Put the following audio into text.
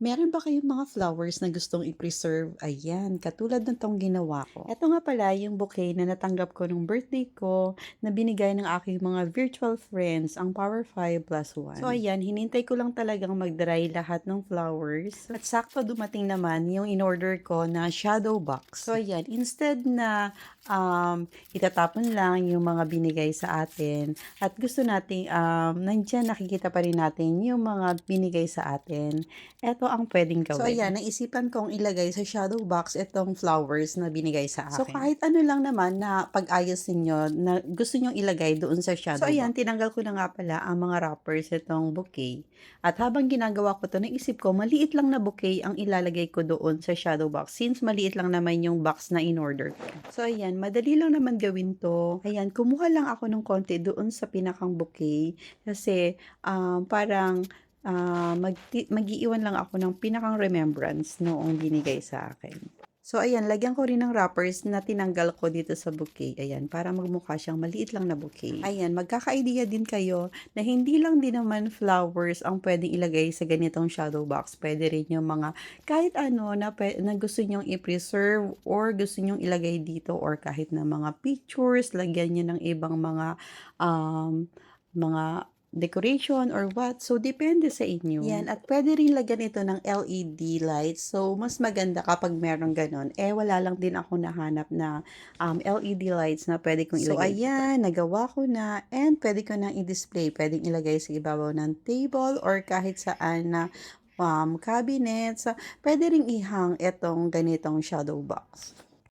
Meron ba kayong mga flowers na gustong i-preserve? Ayan, katulad ng tong ginawa ko. Ito nga pala yung bouquet na natanggap ko nung birthday ko na binigay ng aking mga virtual friends, ang Power 5 plus 1. So ayan, hinintay ko lang talagang mag-dry lahat ng flowers. At sakto dumating naman yung in-order ko na shadow box. So ayan, instead na um, itatapon lang yung mga binigay sa atin at gusto nating um, nandyan nakikita pa rin natin yung mga binigay sa atin. Ito ang pwedeng gawin. So ayan, naisipan kong ilagay sa shadow box itong flowers na binigay sa akin. So kahit ano lang naman na pag-ayos ninyo na gusto nyong ilagay doon sa shadow box. So ayan, tinanggal ko na nga pala ang mga wrappers itong bouquet. At habang ginagawa ko to, naisip ko, maliit lang na bouquet ang ilalagay ko doon sa shadow box since maliit lang naman yung box na in-order ko. So ayan, madali lang naman gawin to. Ayan, kumuha lang ako ng konti doon sa pinakang bouquet kasi um, parang mag mag-iiwan lang ako ng pinakang remembrance noong binigay sa akin. So ayan, lagyan ko rin ng wrappers na tinanggal ko dito sa bouquet. Ayan, para magmukha siyang maliit lang na bouquet. Ayan, magkaka-idea din kayo na hindi lang din naman flowers ang pwedeng ilagay sa ganitong shadow box. Pwede rin yung mga kahit ano na, na gusto nyong i-preserve or gusto nyong ilagay dito or kahit na mga pictures, lagyan nyo ng ibang mga um, mga decoration or what. So, depende sa inyo. Yan. At pwede rin lagyan ito ng LED lights. So, mas maganda kapag meron ganon. Eh, wala lang din ako nahanap na um, LED lights na pwede kong ilagay. So, ayan. Nagawa ko na. And pwede ko na i-display. Pwedeng ilagay sa ibabaw ng table or kahit saan na um, cabinet. So, pwede ring ihang itong ganitong shadow box.